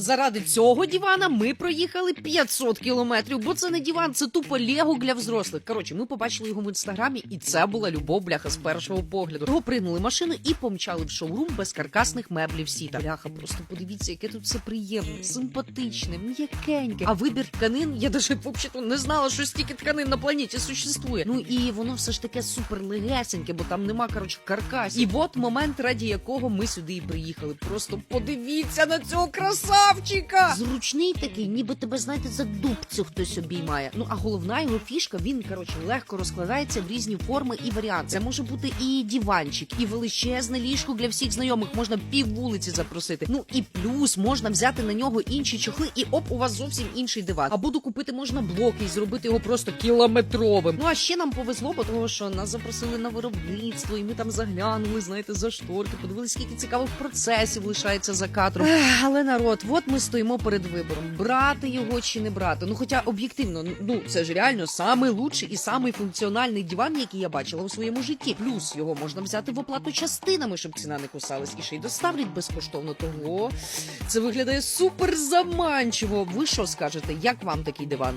Заради цього дивана ми проїхали 500 кілометрів, бо це не диван, це тупо лего для взрослих. Коротше, ми побачили його в інстаграмі, і це була любов бляха з першого погляду. Того пригнули машину і помчали в шоурум без каркасних меблів сіта. Бляха, просто подивіться, яке тут все приємне, симпатичне, м'якеньке. А вибір тканин, я даже взагалі не знала, що стільки тканин на планеті существує. Ну і воно все ж таке супер легесеньке, бо там нема коротше каркасів. І от момент, раді якого ми сюди і приїхали. Просто подивіться на цього красавчика! Зручний такий, ніби тебе знаєте за дубцю хтось обіймає. Ну а головна його фішка, він коротше легко розкладається в різні форми і варіанти. Це може бути і диванчик, і величезне ліжко для всіх знайомих. Можна пів вулиці запросити. Ну і плюс можна взяти на нього інші чохли, і оп, у вас зовсім інший диван. Або докупити можна блоки і зробити його просто кілометровим. Ну а ще нам повезло, бо того, що нас запросили на виробництво, і ми там заглянули, знаєте, за шторки, подивилися, скільки цікавих процесів лишається за кадром. Але народ, от ми стоїмо перед вибором: брати його чи не брати. Ну, хоча об'єктивно, ну це ж реально самий лучший і самий функціональний диван, який я бачила у своєму житті. Плюс його можна взяти в оплату частинами, щоб ціна не кусалась, і ще й доставлять безкоштовно. Того це виглядає супер заманчиво. Ви що скажете? Як вам такий диван?